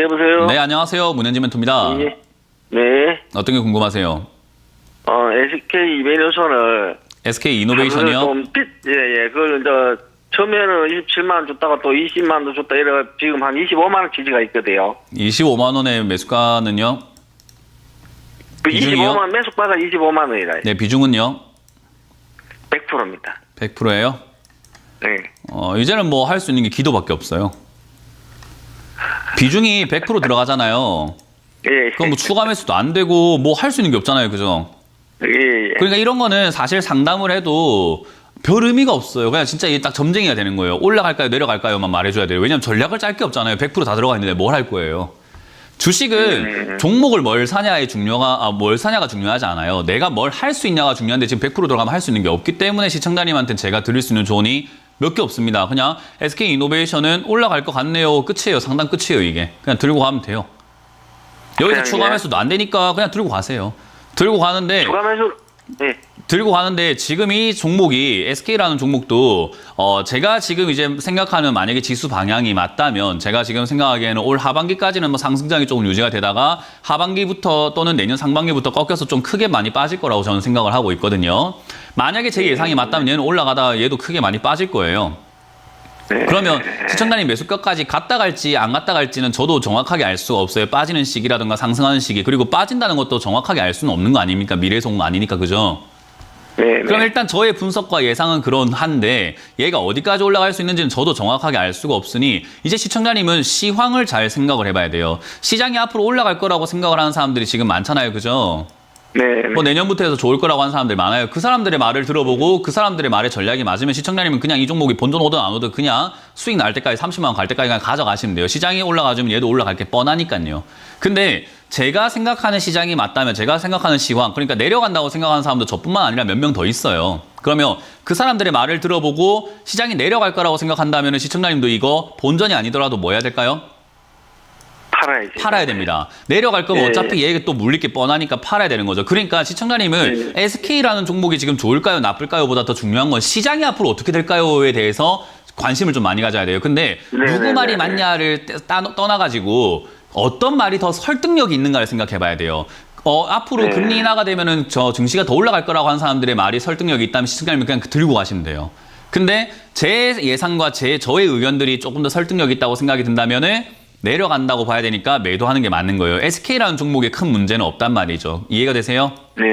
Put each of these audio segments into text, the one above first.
여보세요? 네, 안녕하세요. 문현지 멘토입니다. 예. 네. 어떤 게 궁금하세요? 어, SK 이베리오션을. SK 이노베이션이요? 좀 빚, 예, 예. 그걸, 저, 처음에는 27만 원 줬다가 또 20만원 줬다 이래 지금 한 25만원 지지가 있거든요. 25만 원의 매수가는요? 그 비중이요? 25만, 매수가가 25만 원이라. 네, 비중은요? 100%입니다. 100%예요? 네. 어, 이제는 뭐 할 수 있는 게 기도밖에 없어요. 비중이 100% 들어가잖아요. 예. 그럼 뭐 추가 매수도 안 되고 뭐 할 수 있는 게 없잖아요. 그죠? 예, 예. 그러니까 이런 거는 사실 상담을 해도 별 의미가 없어요. 그냥 진짜 이게 딱 점쟁이가 되는 거예요. 올라갈까요, 내려갈까요만 말해줘야 돼요. 왜냐면 전략을 짤 게 없잖아요. 100%다 들어가 있는데 뭘 할 거예요. 주식은 종목을 뭘 사냐의 중요가 아, 뭘 사냐가 중요하지 않아요. 내가 뭘 할 수 있냐가 중요한데 지금 100% 들어가면 할 수 있는 게 없기 때문에 시청자님한테 제가 드릴 수 있는 조언이 몇 개 없습니다. 그냥 SK 이노베이션은 올라갈 것 같네요. 끝이에요. 상당 끝이에요. 이게 그냥 들고 가면 돼요. 여기서 그냥 추가 이게- 매수도 안 되니까 그냥 들고 가세요. 들고 가는데 추가 매수, 예. 들고 가는데 지금 이 종목이 SK라는 종목도 어 제가 지금 이제 생각하는 만약에 지수 방향이 맞다면 제가 지금 생각하기에는 올 하반기까지는 뭐 상승장이 조금 유지가 되다가 하반기부터 또는 내년 상반기부터 꺾여서 좀 크게 많이 빠질 거라고 저는 생각을 하고 있거든요. 만약에 제 예상이 맞다면 얘는 올라가다가 얘도 크게 많이 빠질 거예요. 네. 그러면 시청자님 매수가까지 갔다 갈지 안 갔다 갈지는 저도 정확하게 알 수가 없어요. 빠지는 시기라든가 상승하는 시기 그리고 빠진다는 것도 정확하게 알 수는 없는 거 아닙니까? 미래송 아니니까 그죠? 네. 네. 그럼 일단 저의 분석과 예상은 그런 한데 얘가 어디까지 올라갈 수 있는지는 저도 정확하게 알 수가 없으니 이제 시청자님은 시황을 잘 생각을 해봐야 돼요. 시장이 앞으로 올라갈 거라고 생각을 하는 사람들이 지금 많잖아요. 그죠? 네. 네. 뭐 내년부터 해서 좋을 거라고 하는 사람들이 많아요. 그 사람들의 말을 들어보고 그 사람들의 말에 전략이 맞으면 시청자님은 그냥 이 종목이 본전 오든 안 오든 그냥 수익 날 때까지 30만 원 갈 때까지 그냥 가져가시면 돼요. 시장이 올라가주면 얘도 올라갈 게 뻔하니까요. 근데 제가 생각하는 시장이 맞다면 제가 생각하는 시황 그러니까 내려간다고 생각하는 사람도 저뿐만 아니라 몇 명 더 있어요. 그러면 그 사람들의 말을 들어보고 시장이 내려갈 거라고 생각한다면 시청자님도 이거 본전이 아니더라도 뭐 해야 될까요? 팔아야지. 팔아야 됩니다. 내려갈 거면 네. 어차피 얘가 또 물릴 게 뻔하니까 팔아야 되는 거죠. 그러니까 시청자님은 SK라는 종목이 지금 좋을까요, 나쁠까요? 보다 더 중요한 건 시장이 앞으로 어떻게 될까요에 대해서 관심을 좀 많이 가져야 돼요. 근데 네, 누구 네, 말이 네, 맞냐를 따- 떠나가지고 어떤 말이 더 설득력이 있는가를 생각해 봐야 돼요. 어, 앞으로 네. 금리 인하가 되면은 저 증시가 더 올라갈 거라고 하는 사람들의 말이 설득력이 있다면 시청자님은 그냥 들고 가시면 돼요. 근데 제 예상과 제 저의 의견들이 조금 더 설득력 있다고 생각이 든다면은 내려간다고 봐야 되니까 매도하는 게 맞는 거예요. SK라는 종목에 큰 문제는 없단 말이죠. 이해가 되세요? 네.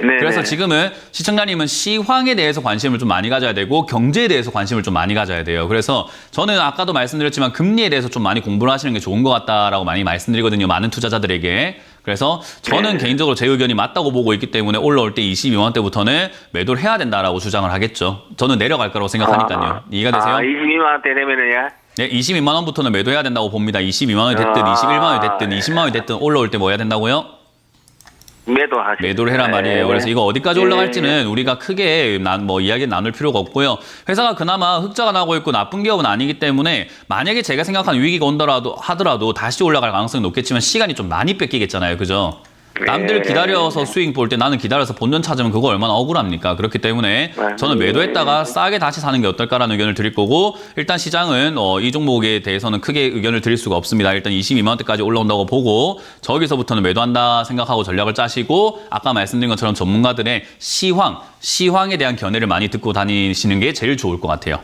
네. 그래서 네. 지금은 시청자님은 시황에 대해서 관심을 좀 많이 가져야 되고 경제에 대해서 관심을 좀 많이 가져야 돼요. 그래서 저는 아까도 말씀드렸지만 금리에 대해서 좀 많이 공부를 하시는 게 좋은 것 같다라고 많이 말씀드리거든요. 많은 투자자들에게. 그래서 저는 개인적으로 제 의견이 맞다고 보고 있기 때문에 올라올 때 22만 원대부터는 매도를 해야 된다라고 주장을 하겠죠. 저는 내려갈 거라고 생각하니까요. 이해가 되세요? 아, 22만 원대 되면은요? 네, 22만 원부터는 매도해야 된다고 봅니다. 22만 원이 됐든 아, 21만 원이 됐든 20만 원이 됐든 올라올 때 뭐 해야 된다고요? 매도하시. 매도를 해란 말이에요. 그래서 이거 어디까지 올라갈지는 우리가 크게 난, 뭐 이야기 나눌 필요가 없고요. 회사가 그나마 흑자가 나고 있고 나쁜 기업은 아니기 때문에 만약에 제가 생각하는 위기가 온더라도 하더라도 다시 올라갈 가능성이 높겠지만 시간이 좀 많이 뺏기겠잖아요. 그죠? 남들 기다려서 수익 볼때 나는 기다려서 본전 찾으면 그거 얼마나 억울합니까? 그렇기 때문에 저는 매도했다가 싸게 다시 사는 게 어떨까라는 의견을 드릴 거고 일단 시장은 어, 이 종목에 대해서는 크게 의견을 드릴 수가 없습니다. 일단 22만 원대까지 올라온다고 보고 저기서부터는 매도한다 생각하고 전략을 짜시고 아까 말씀드린 것처럼 전문가들의 시황, 시황에 대한 견해를 많이 듣고 다니시는 게 제일 좋을 것 같아요.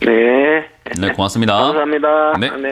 네. 네, 고맙습니다. 감사합니다. 네. 네.